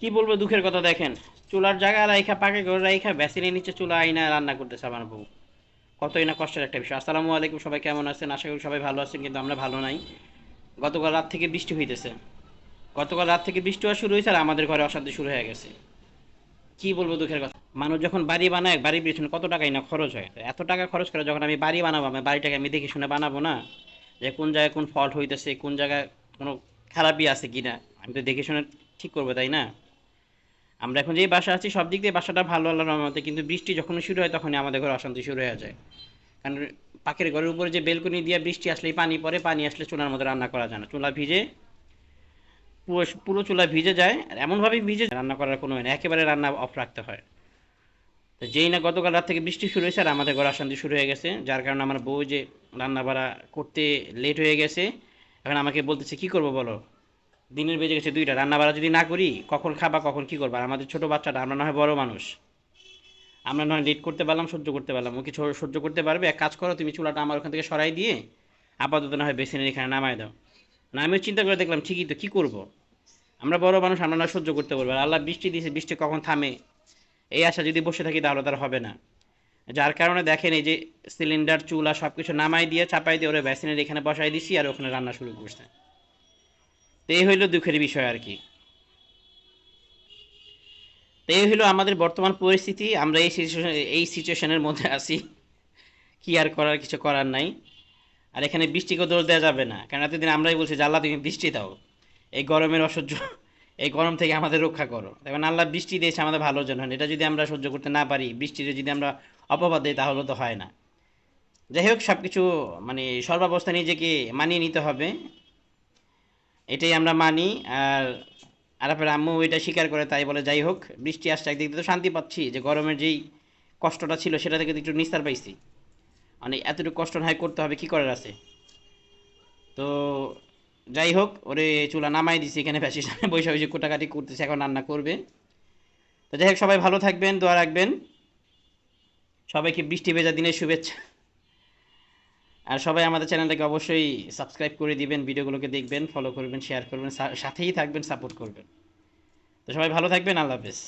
কি বলব দুঃখের কথা দেখেন? চুলার জায়গা রাইখা, পাকে করে রাইখা ব্যাসিনের নিচে চুলা আইনা রান্না করতেছে আমার বউ। কতই না কষ্টের একটা বিষয়। আসসালামু আলাইকুম, সবাই কেমন আছেন? আশা করি সবাই ভালো আছেন, কিন্তু আমরা ভালো নাই। গতকাল রাত থেকে বৃষ্টি হইতেছে। গতকাল রাত থেকে বৃষ্টি হওয়া শুরু হয়েছে আর আমাদের ঘরে অশান্তি শুরু হয়ে গেছে। কি বলব দুঃখের কথা? মানুষ যখন বাড়ি বানায়, বাড়ির পিছনে কত টাকাই না খরচ হয়? এত টাকা খরচ করে যখন আমি বাড়ি বানাবো, আমি বাড়িটাকে আমি দেখে শুনে বানাবো না? যে কোন জায়গায় কোন ফল্ট হইতেছে, কোন জায়গায় কোনো খারাপই আছে কি না আমি তো দেখে শুনে ঠিক করব, তাই না? আমরা এখন যেই বাসা আছি সব দিক দিয়ে বাসাটা ভালো আল্লাহর রহমতে, কিন্তু বৃষ্টি যখন শুরু হয় তখনই আমাদের ঘরে অশান্তি শুরু হয়ে যায়। কারণ পাখির ঘরের উপরে যে বেলকনি দিয়ে বৃষ্টি আসলেই পানি পড়ে, পানি আসলে চুলার মধ্যে রান্না করা যায় না। চুলা ভিজে পুরো পুরো চুলা ভিজে যায়, আর এমনভাবে ভিজে রান্না করার কোনো হয় না, একেবারে রান্না অফ রাখতে হয়। তো যেই না গতকাল রাত থেকে বৃষ্টি শুরু হয়েছে, আর আমাদের ঘরে অশান্তি শুরু হয়ে গেছে, যার কারণে আমার বউ যে রান্না বাড়া করতে লেট হয়ে গেছে, এখন আমাকে বলতেছে, কি করব বলো? দিনের বেজে গেছে দুইটা রান্না বাড়া যদি না করি, কখন খাবা, কখন কি করবা? আমাদের ছোট বাচ্চাটা, আমরা না হয় বড় মানুষ। আমরা নয় লেট করতে পারলাম, সহ্য করতে পারলাম। ও কিছু সহ্য করতে পারবে? এক কাজ করো, তুমি চুলাটা আমার ওখান থেকে সরাই দিয়ে আপাতত না হয় বেসিনের এখানে নামায় দাও। না আমিও চিন্তা করে দেখলাম, ঠিকই তো, কী করব? আমরা বড় মানুষ, আমরা না সহ্য করতে পারব। আল্লাহ বৃষ্টি দিয়েছে, বৃষ্টি কখন থামে? এই আশা যদি বসে থাকি, তাহলে তার হবে না। যার কারণে দেখেন, এই যে সিলিন্ডার চুলা সব কিছু নামাই দিয়ে, চাপাই দিয়ে ওরা বেসিনের এখানে বসাই দিছি, আর ওখানে রান্না শুরু করছে। তো এই হইল দুঃখের বিষয় আর কি। তো এই হইল আমাদের বর্তমান পরিস্থিতি, আমরা এই এই সিচুয়েশনের মধ্যে আছি। কি আর করার, কিছু করার নাই। আর এখানে বৃষ্টিকে দোষ দেওয়া যাবে না, কারণ এতদিন আমরাই বলছি আল্লাহ তুমি বৃষ্টি দাও। এই গরমের অসহ্য, এই গরম থেকে আমাদের রক্ষা করো। এখন আল্লাহ বৃষ্টি দিয়েছে আমাদের ভালোর জন্য, এটা যদি আমরা সহ্য করতে না পারি, বৃষ্টিতে যদি আমরা অপবাদ দিই, তাহলে তো হয় না। যাই হোক সব কিছু মানে সর্বাবস্থা নিজেকে মানিয়ে নিতে হবে। এটাই আমরা মানি, আর আরাফের আম্মু এটা স্বীকার করে তাই বলে যাই হোক, বৃষ্টি আসছে একদিক তো শান্তি পাচ্ছি যে গরমের যেই কষ্টটা ছিল সেটা থেকে একটু নিস্তার পাইছি। মানে এতটুকু কষ্ট না করতে হবে, কি করার আছে? তো যাই হোক, ওরে চুলা নামাই দিছি এখানে বেশি সামনে বসে বসে কোটাকাটি করতেছে, এখন রান্না করবে। তো যাই হোক, সবাই ভালো থাকবেন, দোয়া রাখবেন। সবাইকে বৃষ্টি ভেজা দিনের শুভেচ্ছা। আর সবাই আমাদের চ্যানেলটাকে অবশ্যই সাবস্ক্রাইব করে দিবেন, ভিডিওগুলোকে দেখবেন ফলো করবেন শেয়ার করবেন সাথেই থাকবেন সাপোর্ট করবেন। তো সবাই ভালো থাকবেন, আল্লাহ হাফেজ।